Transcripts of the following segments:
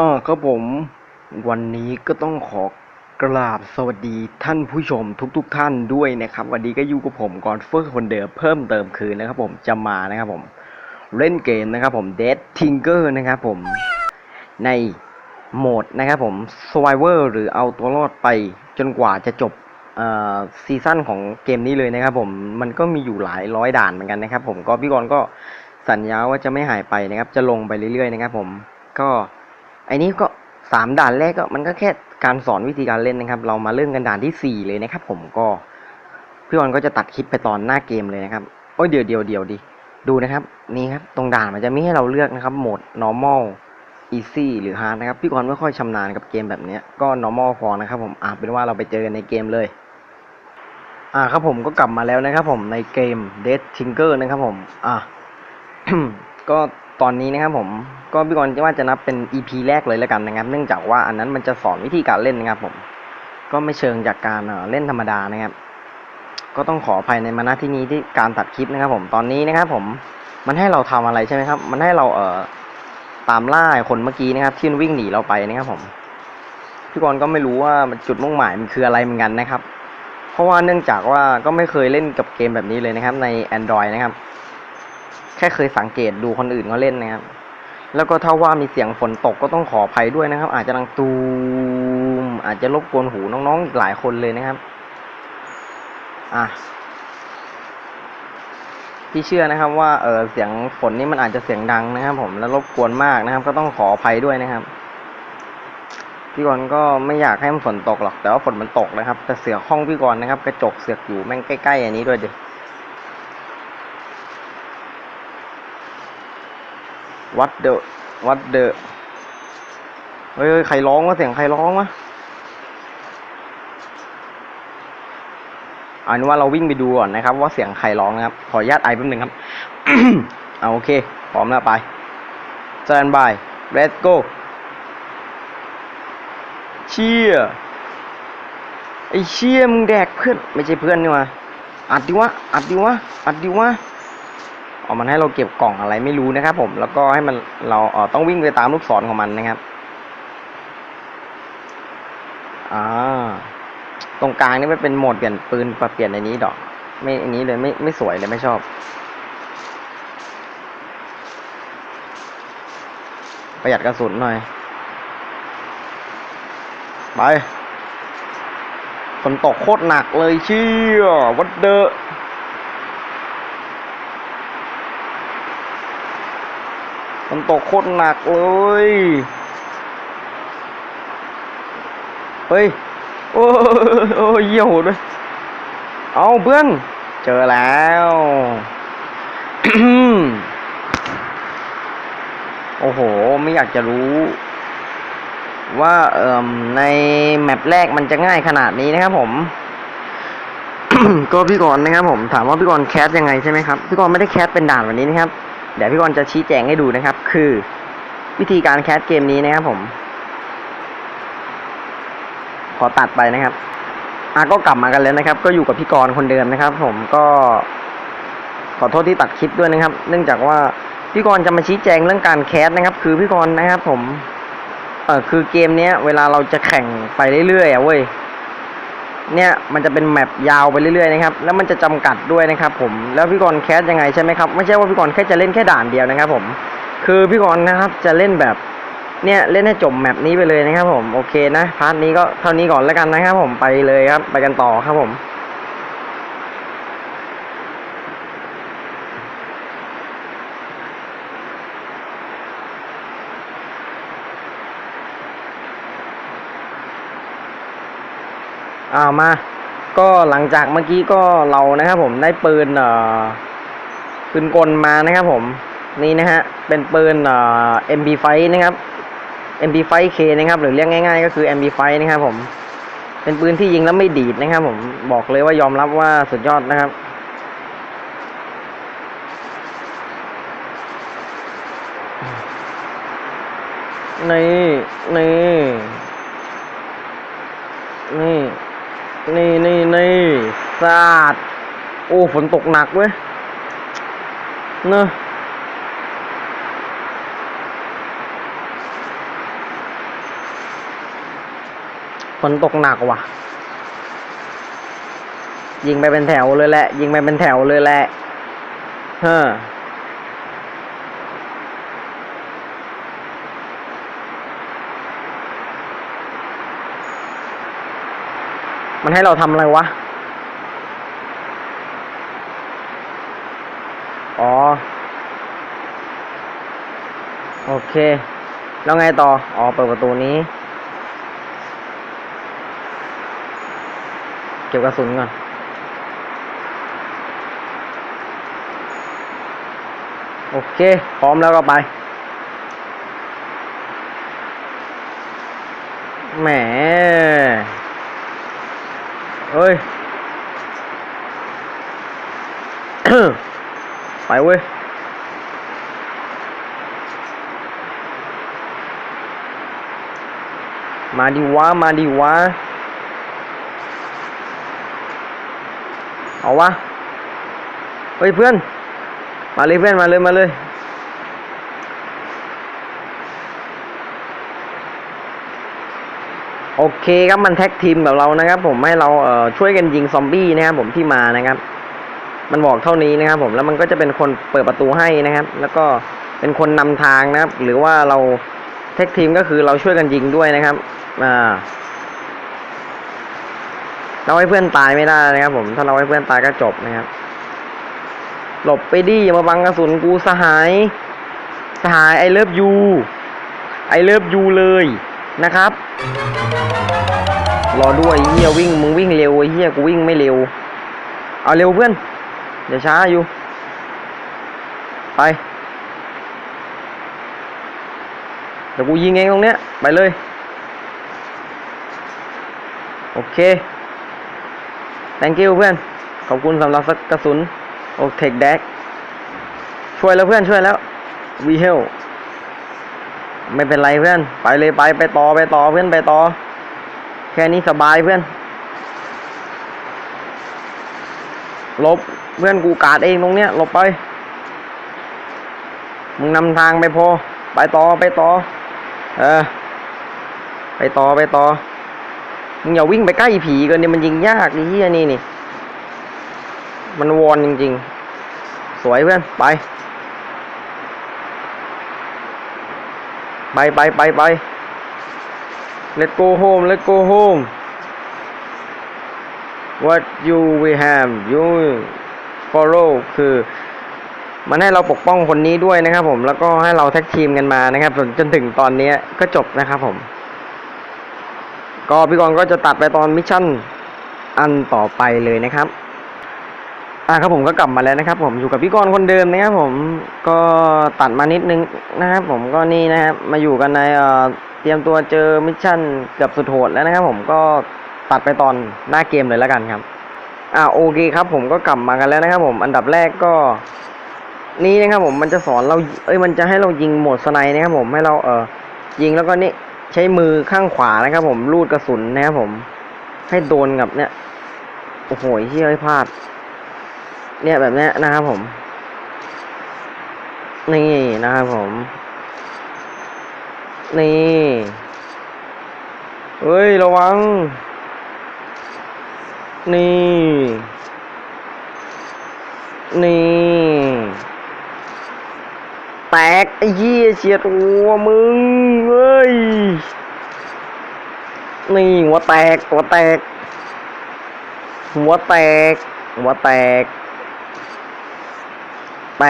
อ่าครับผม วันนี้ก็ต้องขอกราบสวัสดีท่านผู้ชมทุกๆทท่านด้วยนะครับ วันนี้ก็อยู่กับผมก่อนเฟิร์สคนเดิมเพิ่มเติมคือนะครับ ผมจะมานะครับผม เล่นเกมนะครับผม Dead Tinker นะครับผมในโหมดนะครับผม Survivor หรือเอาตัวรอดไปจนกว่าจะจบเอ่อซีซั่นของเกมนี้เลยนะครับผมมันก็มีอยู่หลายร้อยด่านเหมือนกันนะครับ ผมก็พี่กรก็สัญญาว่าจะไม่หายไปนะครับ จะลงไปเรื่อยๆนะครับ ผมก็ ไอ้นี้ก็สามด่านแรกก็มันก็แค่การสอนวิธีการเล่นนะครับ เรามาเริ่มกันด่านที่สี่เลยนะครับ ผมก็พี่วอนก็จะตัดคลิปไปตอนหน้าเกมเลยนะครับโอ้ยเดี๋ยวเดี๋ยวเดี๋ยวดิดูนะครับ นี่ครับ ตรงด่านมันจะมีให้เราเลือกนะครับโหมด normal easy หรือ hard นะครับ พี่กรณ์ไม่ค่อยชำนาญกับเกมแบบนี้ก็ normal พอนะครับผมอะเป็นว่าเราไปเจอกันในเกมเลย อ่าครับผมก็กลับมาแล้วนะครับผมในเกม Dead Tinker นะครับผม อะก็ ตอนนี้นะครับผมก็พี่กรณ์ว่าจะนับเป็น EP แรกเลยแล้วกันนะครับ เนื่องจากว่าอันนั้นมันจะสอนวิธีการเล่นนะครับผมก็ไม่เชิงจากการเล่นธรรมดานะครับ ก็ต้องขออภัยในมาณที่นี้ที่การตัดคลิปนะครับ ผมตอนนี้นะครับ ผมมันให้เราทำอะไรใช่ไหมครับ มันให้เราเอ่อตามล่าคนเมื่อกี้นะครับ ที่วิ่งหนีเราไปนะครับผมพี่กรณ์ก็ไม่รู้ว่าจุดมุ่งหมายมันคืออะไรเหมือนกันนะครับ เพราะว่าเนื่องจากว่าก็ไม่เคยเล่นกับเกมแบบนี้เลยนะครับ ใน Android นะครับ แค่เคยสังเกตดูคนอื่นเขาเล่นนะครับ แล้วก็ถ้าว่ามีเสียงฝนตกก็ต้องขออภัยด้วยนะครับ อาจจะดังตูมอาจจะรบกวนหูน้องๆอีกหลายคนเลยนะครับ อะพี่เชื่อนะครับว่าเออเสียงฝนนี่มันอาจจะเสียงดังนะครับ ผมแล้วรบกวนมากนะครับ ก็ต้องขออภัยด้วยนะครับพี่กรก็ไม่อยากให้มันฝนตกหรอกแต่ว่าฝนมันตกนะครับ แต่เสือห้องพี่กรนะครับ กระจกเสือกอยู่แม่งใกล้ๆอันนี้ด้วยเดิ วัดเดอะวัดเดอะเฮ้ยใครร้องวะเสียงใครร้องวะอานว่าเราวิ่งไปดูก่อนนะครับ ว่าเสียงใครร้องนะครับ ขออนุญาตไอแป๊บหนึงครับเอาโอเค พร้อมแล้วไป stand by let's go เชี่ยไอเชี่ยมึงแดกเพื่อน ไม่ใช่เพื่อนนี่วะอัดดิวะอัดดิวะอัดดิวะ เอามันให้เราเก็บกล่องอะไรไม่รู้นะครับ ผม แล้วก็ให้มันเราเออต้องวิ่งไปตามลูกศรของมันนะครับ อ่า ตรงกลางนี่ไม่เป็นโหมดเปลี่ยนปืนปรับเปลี่ยนในนี้ดอก ไม่อันนี้เลยไม่ไม่สวยเลยไม่ชอบประหยัดกระสุนหน่อย ไปฝนตกโคตรหนักเลยเชี่ยวัดเดอ มันตกโคตรหนักเลย เฮ้ย โอ้โอ้เยี่ยวดด้วย เอาเพื่อน เจอแล้วโอ้โห ไม่อยากจะรู้ ว่าเอ่มในแมปแรกมันจะง่ายขนาดนี้นะครับผม ก็พี่กรณ์นะครับผม ถามว่าพี่กรณ์แคสยังไงใช่ไหมครับ พี่กรณ์ไม่ได้แคสเป็นด่านวันนี้นะครับ เดี๋ยวพี่กรณ์จะชี้แจงให้ดูนะครับ คือวิธีการแคสเกมนี้นะครับผม ขอตัดไปนะครับอะก็กลับมากันแล้วนะครับ ก็อยู่กับพี่กรณ์คนเดิมนะครับ ผมก็ขอโทษที่ตัดคลิปด้วยนะครับ เนื่องจากว่าพี่กรณ์จะมาชี้แจงเรื่องการแคสนะครับ คือพี่กรณ์นะครับ ผมเออคือเกมเนี้ย เวลาเราจะแข่งไปเรื่อยๆอะเว้ย เนี่ยมันจะเป็นแมปยาวไปเรื่อยๆนะครับแล้วมันจะจำกัดด้วยนะครับผมแล้วพี่กรณ์แคสยังไงใช่ไหมครับไม่ใช่ว่าพี่กรณ์แค่จะเล่นแค่ด่านเดียวนะครับผมคือพี่กรณ์นะครับจะเล่นแบบเนี่ยเล่นให้จบแมปนี้ไปเลยนะครับผมโอเคนะพาร์ทนี้ก็เท่านี้ก่อนแล้วกันนะครับผมไปเลยครับไปกันต่อครับผม อ่ามาก็หลังจากเมื่อกี้ก็เรานะครับผมได้ปืนเอ่อปืนกลมานะครับผมนี่นะฮะเป็นปืนเอ่อ MP5 นะครับ MP5K นะครับหรือเรียกง่าย ๆ ก็คือ MP5 นะครับผมเป็นปืนที่ยิงแล้วไม่ดีดนะครับผมบอกเลยว่ายอมรับว่าสุดยอดนะครับนี่นี่นี่ นี่นี่นี่สาด โอ้ ฝนตกหนักเว้ย เนอะฝนตกหนักว่ะ ยิงไปเป็นแถวเลยแหละ ยิงไปเป็นแถวเลยแหละ เฮ้อ มันให้เราทำอะไรวะ อ๋อ โอเค แล้วไงต่อ อ๋อ เปิดประตูนี้ เก็บกระสุนก่อนโอเค พร้อมแล้วก็ไป แหม เฮ้ย ไปเว้ย มาดิวะ มาดิวะ เอาวะ เฮ้ยเพื่อน มาเลยเพื่อน มาเลย มาเลย โอเคครับมันแท็กทีมกับเรานะครับ ผมให้เราเอ่อช่วยกันยิงซอมบี้นะครับผมที่มานะครับ มันบอกเท่านี้นะครับ ผมแล้วมันก็จะเป็นคนเปิดประตูให้นะครับ แล้วก็เป็นคนนำทางนะครับ หรือว่าเราแท็กทีมก็คือเราช่วยกันยิงด้วยนะครับอ่าเราให้เพื่อนตายไม่ได้นะครับ ผมถ้าเราให้เพื่อนตายก็จบนะครับ หลบไปดิอย่ามาบังกระสุนกูสหายสหายไอเลิฟยูไอเลิฟยูเลยนะครับ รอด้วยเฮียวิ่งมึงวิ่งเร็วไอ้เฮียกูวิ่งไม่เร็ว เอาเร็วเพื่อนอย่าช้าอยู่ ไป เดี๋ยวกูยิงเองตรงเนี้ย ไปเลย โอเค thank you เพื่อน ขอบคุณสำหรับกระสุน โอเทคแดกช่วยแล้วเพื่อนช่วยแล้ววีเฮลไม่เป็นไรเพื่อน ไปเลยไปไปต่อไปต่อเพื่อนไปต่อ ค่นี้สบายเพื่อน ลบเพื่อนกูกาดเองตรงเนี้ยลบไป มึงนำทางไปพอ ไปต่อไปต่อ เออ ไปต่อไปต่อ มึงอย่าวิ่งไปใกล้ผีเกินเนี่ยมันยิงยากไอ้เหี้ยนี่นี่ มันวอนจริง ๆ สวยเพื่อน ไป ไปไปไปไป let's go home let's go home what you we have you follow คือมันให้เราปกป้องคนนี้ด้วยนะครับผมแล้วก็ให้เราแท็กทีมกันมานะครับจนจนถึงตอนนี้ก็จบนะครับผม ก็พี่กรก็จะตัดไปตอนมิชชั่นอันต่อไปเลยนะครับ อ่าครับผมก็กลับมาแล้วนะครับ ผมอยู่กับพี่กรณ์คนเดิมนะครับผมก็ตัดมานิดนึงนะครับ ผมก็นี่นะครับมาอยู่กันในเอ่อเตรียมตัวเจอมิชชั่นเกือบสุดโหดแล้วนะครับ ผมก็ตัดไปตอนหน้าเกมเลยแล้วกันครับ อ่าโอเคครับ ผมก็กลับมากันแล้วนะครับ ผมอันดับแรกก็ นี่นะครับ ผมมันจะสอนเราเอ้ยมันจะให้เรายิงโหมดสไนนะครับ ผมให้เราเอ่อยิงแล้วก็นี่ใช้มือข้างขวานะครับ ผมลูดกระสุนนะครับผม ให้โดนกับเนี่ยโอ้โหเฮียพลาด เนี่ยแบบเนี้ยนะครับผม นี่นะครับผม นี่เฮ้ย ระวัง นี่ นี่ แตกไอ้เหี้ยเฉียดหัวมึงเฮ้ย นี่หัวแตกหัวแตกหัวแตกหัวแตก แต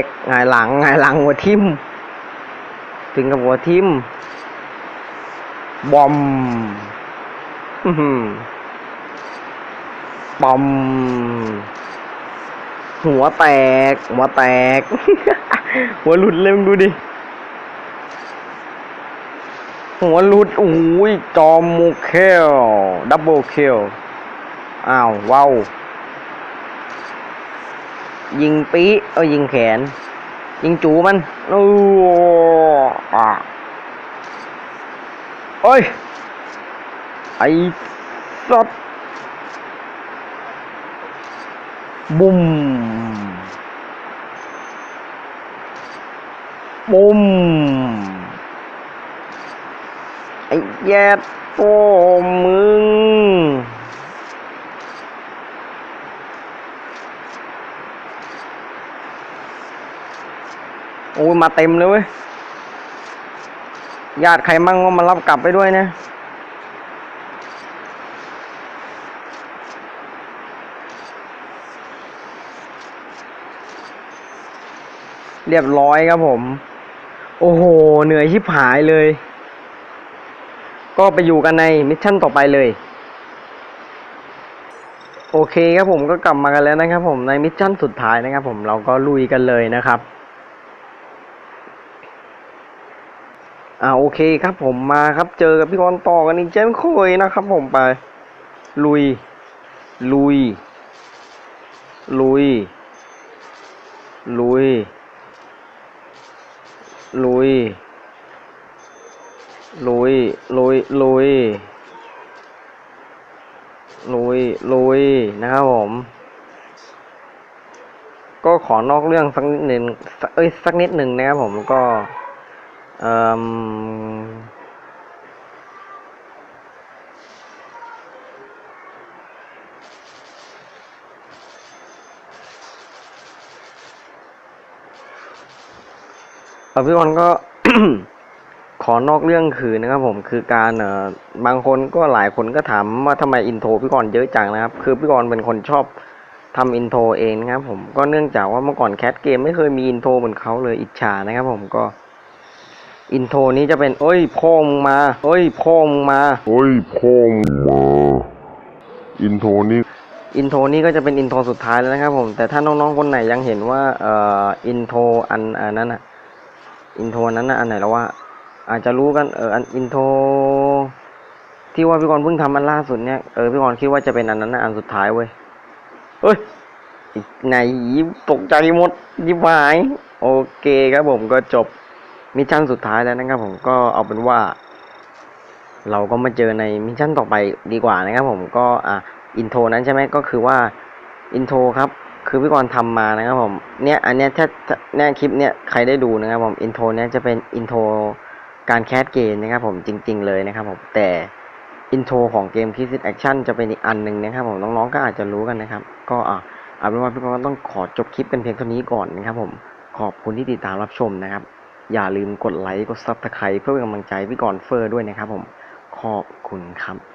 กหงายหลังหงายหลังหัวทิ่ม ถึงกับหัวทิ่ม บอมบอม หัวแตก หัวแตก หัวหลุดเลยมึงดูดิ หัวหลุดโอ้ยจอมมูเคลดับเบิลเคลอ้าวว้าว ยิงปีเอ้ยยิงแขน ยิงจูมันโอ้อะโอ้ยไอ้สัตว์บุ้มบุ้มไอ้แย่โอ้มึง โอ้มาเต็มเลยเว้ยญาติใครมั่งก็มารับกลับไปด้วยนะเรียบร้อยครับผม โอ้โห เหนื่อยชิบหายเลย ก็ไปอยู่กันในมิชชั่นต่อไปเลย โอเคครับผมก็กลับมากันแล้วนะครับผมในมิชชั่นสุดท้ายนะครับผมเราก็ลุยกันเลยนะครับ อ่าโอเคครับผมมาครับเจอกับพี่กรต่อกันอีกเช่นเคยนะครับ ผมไป ลุย ลุย ลุย ลุย ลุย ลุย ลุย ลุย ลุย ลุย นะครับผม ก็ขอนอกเรื่องสักนิดหนึ่งสักเอ้ยสักนิดหนึ่งนะครับผมก็ เออพี่บอลก็ ขอนอกเรื่องคือนะครับผมคือการเอ่อบางคนก็หลายคนก็ถามว่าทำไมอินโทรพี่กรณ์เยอะจังนะครับ คือพี่กรณ์เป็นคนชอบทำอินโทรเองนะครับผมก็เนื่องจากว่าเมื่อก่อนแคทเกมไม่เคยมีอินโทรเหมือนเขาเลยอิจฉานะครับผมก็ อินโทรนี้จะเป็นเอ้ยพ่อมึงมาเอ้ยพ่อมึงมาเฮ้ยพ่อมึงมาอินโทรนี่อินโทรนี้ก็จะเป็นอินโทรสุดท้ายแล้วนะครับผมแต่ถ้าน้องๆคนไหนยังเห็นว่าเอ่ออินโทรอันอันนั้นอะอินโทรนั้นน่ะอันไหนแล้วว่า อาจจะรู้กันเอออันอินโทรที่ว่าพี่กรณ์เพิ่งทำอันล่าสุดเนี่ยเออพี่กรณ์คิดว่าจะเป็นอันนั้นนะอันสุดท้ายเว้ยเฮ้ยไหนตกใจหมดยิบหาย โอเคครับผมก็จบ มิชชั่นสุดท้ายแล้วนะครับผมก็เอาเป็นว่า เราก็มาเจอในมิชชั่นต่อไปดีกว่านะครับผมก็อะอินโทรนั้นใช่ไหมก็คือว่าอินโทรครับคือพี่กรณ์ทำมานะครับผมเนี่ยอันเนี้ยถ้าเนี่ยคลิปเนี่ยใครได้ดูนะครับผมอินโทรเนี่ยจะเป็นอินโทรการแคสเกมนะครับผมจริง ๆ เลยนะครับผมแต่อินโทรของเกมคิสแอคชั่นจะเป็นอีกอันหนึ่งนะครับผมน้องๆก็อาจจะรู้กันนะครับ ก็อะเอาเป็นว่าพี่กรณ์ต้องขอจบคลิปเป็นเพียงเท่านี้ก่อนนะครับผมขอบคุณที่ติดตามรับชมนะครับ อย่าลืมกดไลค์ กดซับสไครต์เพื่อเป็นกำลังใจพี่ก่อนเฟอร์ด้วยนะครับผม ขอบคุณครับ